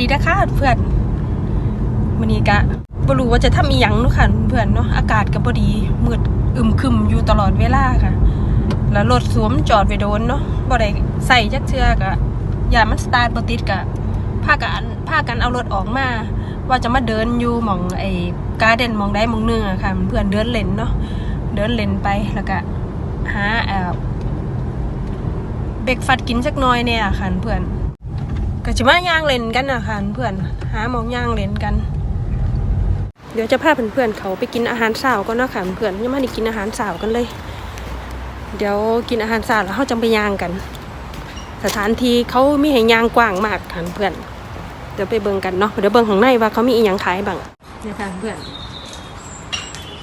ดีนะคะเพื่อนวันนี้กะบรู้ว่าจะทำอีหยังเนาะค่ะเพื่อนเนาะอากาศก็บดีมืดอึมครึมอยู่ตลอดเวลาค่ะ แล้วรถสวมจอดไว้โดนเนาะบ่ได้ใส่จักเทือกะอย่ามันสตาร์ทบ่ติดกะพากันพากันเอารถออกมาว่าจะมาเดินอยู่หม่องไอ้การ์เดนมองใดหม่องหนึงอะค่ะ เพื่อนเดินเล่นเนาะเดินเล่นไปแล้วก็หาเอ่อเบรกฟัดกินสักหน่อยเนี่ยค่ะเพื่อน ก็จะมาย่างเล่นกันนะค่ะเพื่อนหาหมองย่างเล่นกัน เดี๋ยวจะพาเพื่อนๆเขาไปกินอาหารเช้าก็นาะค่ะเพื่อนยังไม่ได้กินอาหารเช้ากันเลย เดี๋ยวกินอาหารเช้าแล้วเขาจะไปย่างกัน สถานที่เขามีให้ย่างกว้างมากค่ะเพื่อนเดี๋ยวไปเบิ่งกันเนาะเดี๋ยวเบิ่งข้างในว่าเขามีอีหยังขายบ้างเนี่ยค่ะเพื่อน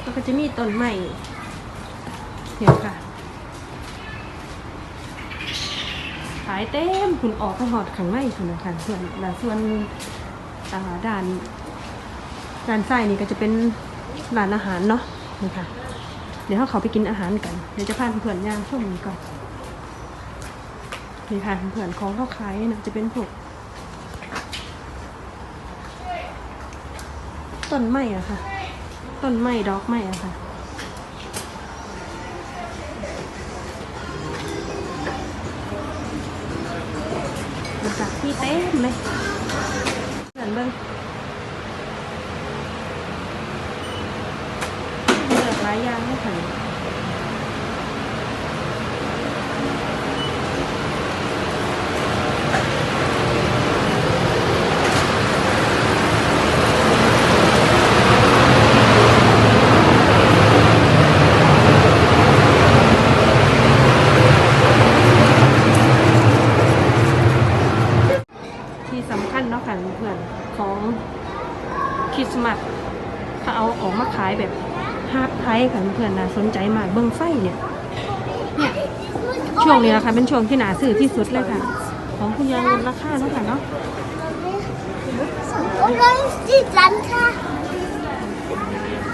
แล้วก็จะมีต้นไม้เนี่ยค่ะายเต็มคุณออกไปหอดขังในคุณนะคะส่วนแล้วส่วนอ่าด้านด้านซ้ายนี่ก็จะเป็นร้านอาหารเนาะนี่ค่ะ เดี๋ยวเราเขาไปกินอาหารกัน เดี๋ยวจะพาเพื่อนย่างช่วงนี้ก่อนนี่ค่ะเพื่อนของเขาขายนะจะเป็นพวกต้นไม้อะค่ะ ต้นไม้ดอกไม้อะค่ะ ที่เต็มเลยเหมือนเบิ้งเหลือกหลายอย่างไม่ถึงที่สำคัญเนาะค่ะเพื่อนของคริสต์มาสเขาเอาออกมาขายแบบฮาร์ปไทยค่ะเพื่อนน่า สนใจมากเบิ้งไฟเนี่ยเนี่ยช่วงนี้นะคะเป็นช่วงที่หนาซื้อที่สุดเลยค่ะ ของคุณยังลดราคาเนาะค่ะเนาะ Und da ist die Sandra.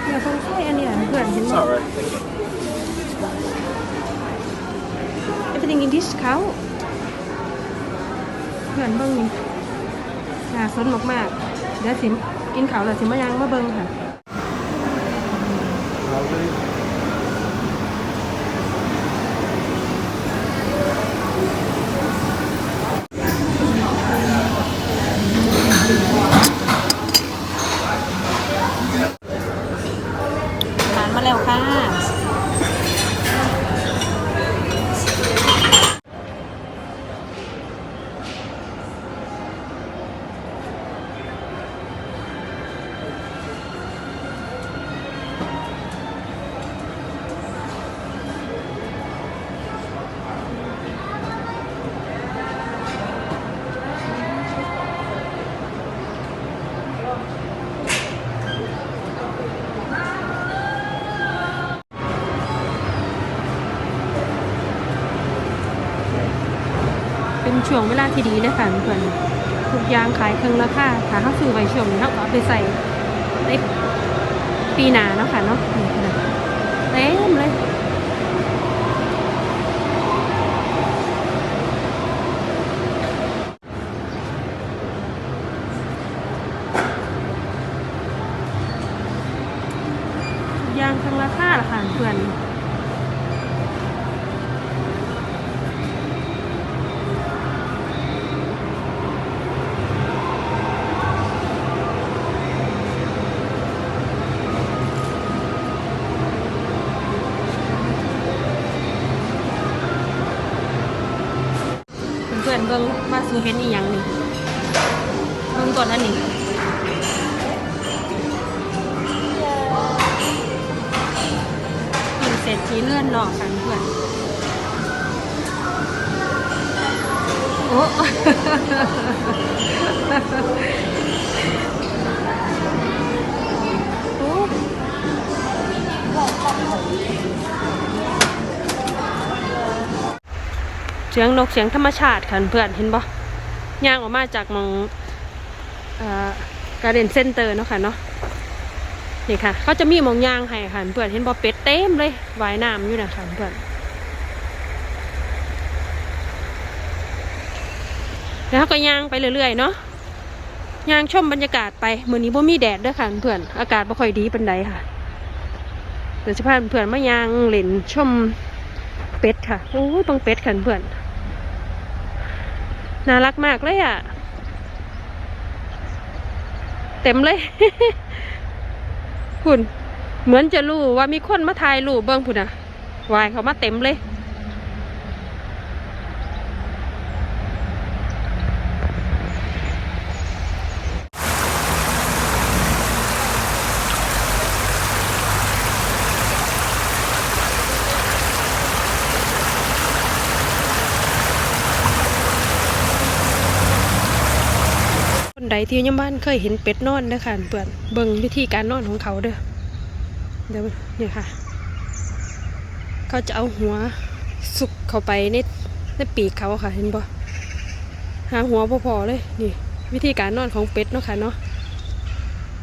เนี่ยเบิ้งไฟอันเนี้ยเพื่อนเห็นไหม Alright. everything in discount เพื่อนเบิ้งนี่น่าสนมากๆเดี๋ยวสิกินข้าวแล้วสิมายังมาเบิ้งค่ะ ช่วงเวลาที่ดีเลยค่ะเพื่อนทุกอย่างขายเครื่องราคาถ้าเขาซื้อไว้ช่วงนี้เขาก็เอาไปใส่ในปีหน้าเนาะค่ะเนาะนี่ค่ะเต็มเลย ทุกอย่างเครื่องราคาละค่ะเพื่อน เพื่อนๆเบิ่งว่าสูเห็นอีหยังนี่เบิ่งก่อนอันนี้กินเสร็จทีเลื่อนหลอกกันเพื่อนโอ้โอ้ เสียงนกเสียงธรรมชาติค่ะเพื่อนเห็นบ่ย่างออกมาจากมองการเดนเซนเตอร์เนาะค่ะเนาะนี่ค่ะเขาจะมีมองย่างให้ค่ะเพื่อนเห็นบ่เป็ดเต็มเลยว่ายน้ำอยู่นะคะเพื่อนแล้วก็ย่างไปเรื่อยๆเนาะย่างชมบรรยากาศไปเมื้อนี้บ่มีแดดด้อค่ะเพื่อนอากาศบ่ค่อยดีปานใดค่ะเดี๋ยวสิพาเพื่อนมาย่างเล่นชมเป็ดค่ะโอ้ยบังเป็ดค่ะเพื่อน น่ารักมากเลยอะ เต็มเลย คุณ เหมือนจะรู้ว่ามีคนมาถ่ายรูปเบิ้งพุ่นอะวายเขามาเต็มเลย ใดที่ยังบ้านเคยเห็นเป็ดนอนนะคะเปื่อนเบิ่งวิธีการนอนของเขาเด้อเดี๋ยวเนี่ยค่ะ เขาจะเอาหัวสุกเข้าไปในในปีกเขาค่ะ เห็นบ่หาหัวพอพอๆเลยนี่ วิธีการนอนของเป็ดเนาะค่ะเนาะ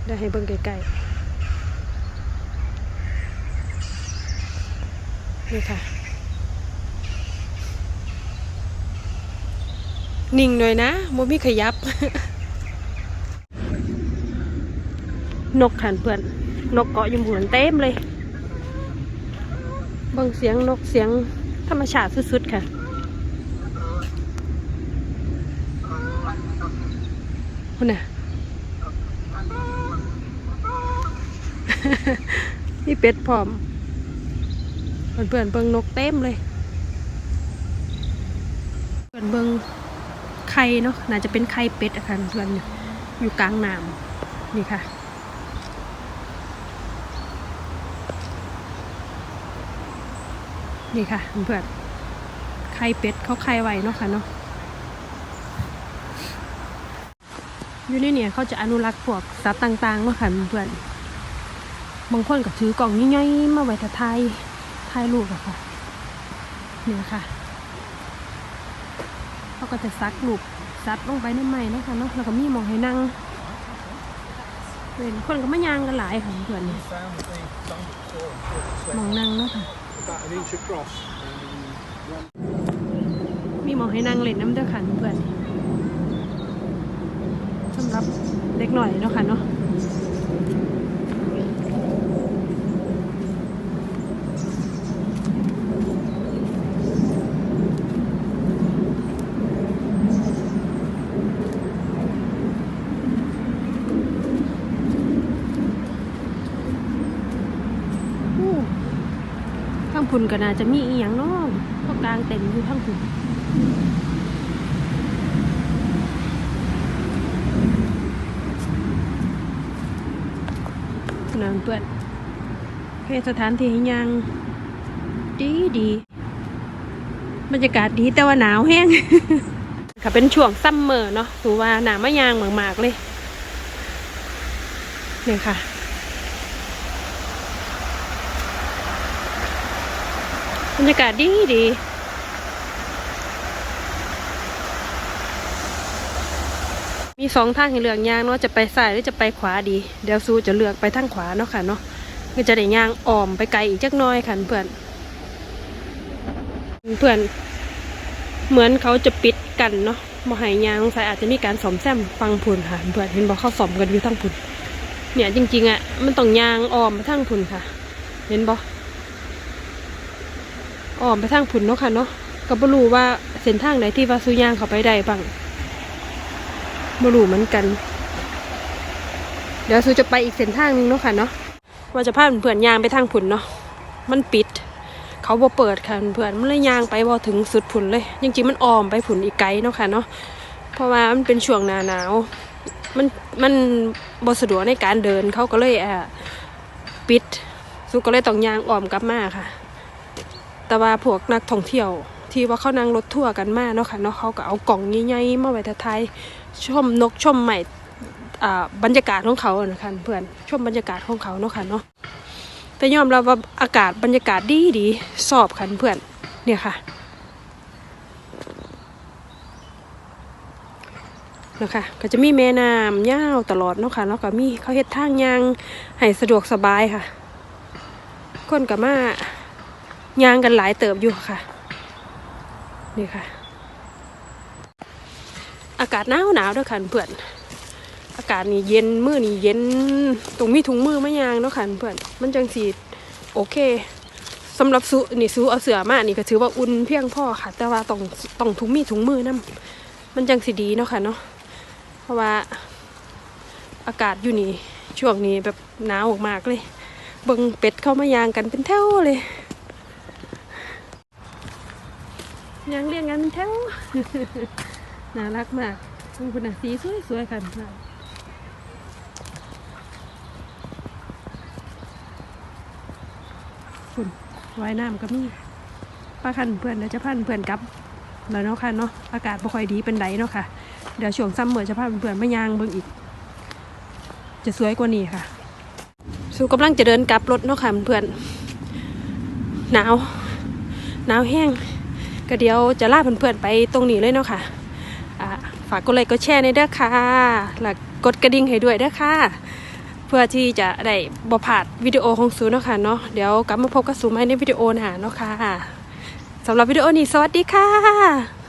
ได้ให้เบิ่งใกล้ๆนี่ค่ะ นิ่งหน่อยนะโมมีขยับ นกขันเพื่อน นกเกาะอยู่บนเต็มเลยบังเสียงนกเสียงธรรมชาติสุดๆค่ะคุณน่ะนี่เป็ดพร้อมเพื่อนๆเบิ่งนกเต็มเลย เพื่อนเบิ่งไข่เนาะน่าจะเป็นไข่เป็ดอะค่ะเพื่อนอยู่กลางน้ำนี่ค่ะ นี่ค่ะเพื่อนไข่เป็ดเขาไข่ไวเนาะค่ะเนาะอยู่ในเนี่ยเขาจะอนุรักษ์พวกสัตว์ต่างๆเนาะค่ะเพื่อนบางคนก็ถือกล่องย่อยๆมาไว้ถ่ายถ่ายรูปอะค่ะเนี่ยค่ะเขาก็จะซักรูปซัดลงไปในไม้เนาะค่ะเนาะแล้วก็มีมองให้นั่งเป็นคนก็มายางกันหลายค่ะเพื่อนเนี่ยมองนั่งเนาะค่ะ about an inch across. มีหมอให้นั่งเล่นน้ำเด้อค่ะเพื่อนสำหรับเด็กหน่อยเนาะค่ะเนาะอู้ ทั้งพุ่นก็น่าจะมีอีหยังเนาะพวกกลางเต็มอยู่ทั้งพุ่นสนามเปื้อนเป็นสถานที่ยางดีดีบรรยากาศดีแต่ว่าหนาวแห้งค่ะเป็นช่วงซัมเมอร์เนาะถือว่าหนาวมะยางมากๆเลยเนี่ยค่ะ บรรยากาศดีดีมีสองทางให้เลือกย่างเนาะจะไปซ้ายหรือจะไปขวาดี เดี๋ยวซูจะเลือกไปทางขวาเนาะค่ะเนาะก็จะได้ย่างอ้อมไปไกลอีกจักน้อยค่ะเพื่อนเพื่อนเหมือนเขาจะปิดกันเนาะมหายยางสายอาจจะมีการสอมแซมฟังผุนค่ะเพื่อนเห็นบอกเขาสอมกันอยู่ทั้งผุนเนี่ยจริงๆอะมันต้องยางอ้อมไปทางผุนค่ะ เห็นบอก อ้อมไปทางผุนเนาะค่ะเนาะก็บ่รู้ว่าเส้นทางไหนที่ว่าซูยางเขาไปได้บ้างไม่รู้เหมือนกัน เดี๋ยวซูจะไปอีกเส้นทางหนึงเนาะค่ะเนาะว่าจะพาเพื่อนยางไปทางผุนเนาะมันปิด เขาบ่เปิดค่ะเพื่อนมันเลยยางไปบ่ถึงสุดผุนเลยจริงๆมันอ้อมไปผุนอีกไกลเนาะค่ะเนาะเพราะว่ามันเป็นช่วงหนาหนาว มันมันบ่สะดวกในการเดินเขาก็เลยอ่าปิดซูก็เลยต้องยางอ้อมกลับมาค่ะ แต่ว่าพวกนักท่องเที่ยว ที่ว่าเขานั่งรถทัวร์กันมาเนาะค่ะเนาะเขาก็เอากล่องใหญ่ๆมาไว้ท้ายชมนกชมใหม่บรรยากาศของเขาอะนะคะเพื่อนชมบรรยากาศของเขาเนาะค่ะเนาะแต่ยอมรับว่าอากาศบรรยากาศดีดีสอบค่ะเพื่อนเนี่ยค่ะนะคะก็จะมีแม่น้ำยาวตลอดเนาะค่ะแล้วก็มีเขาเฮ็ดทางยางให้สะดวกสบายค่ะ คนกับมา ยางกันหลายเติบอยู่ค่ะ นี่ค่ะ อากาศหนาวหนาวด้วยค่ะเพื่อนอากาศนี่เย็นมือนี่เย็นตรงมีถุงมือไมะยางเนาะค่ะเพื่อนมันจังสีโอเคสำหรับสูนี่สูเอาเสือมานี่ก็ถือว่าอุ่นเพียงพอค่ะ แต่ว่าต้องต้องถุงมีถุงมือนํมันจังสีดีเนาะค่ะเนาะเพราะว่าอากาศอยู่นี่ช่วงนี้แบบหนาวมากๆเลย เบิงเป็ดเข้ามายางกันเป็นแถวเลย ยางเรียงกันเป็นแถวน่ารักมากคุณน่ะสีสวยๆกันค่ะคุณว่ายน้ำก็มีป้าคันเพื่อนเดี๋ยวจะพันเพื่อนกลับแล้วเนาะค่ะเนาะอากาศบ่ค่อยดีเป็นไดเนาะค่ะ เดี๋ยวช่วงซัมเมอร์จะพาเพื่อนๆมายางเบิ่งอีก จะสวยกว่านี้ค่ะสู้กำลังจะเดินกลับรถเนาะค่ะเพื่อนหนาว หนาวแห้ง ก็เดี๋ยวจะลาเพื่อนๆไปตรงนี้เลยเนาะค่ะอ่าฝากกดไลค์กดแชร์ในเด้อค่ะแล้วกดกระดิ่งให้ด้วยเด้อค่ะ เพื่อที่จะได้บ่พลาดวิดีโอของสูเนาะค่ะเนาะเดี๋ยวกลับมาพบกับสูใหม่ในวิดีโอหน้าเนาะค่ะสำหรับวิดีโอนี้สวัสดีค่ะ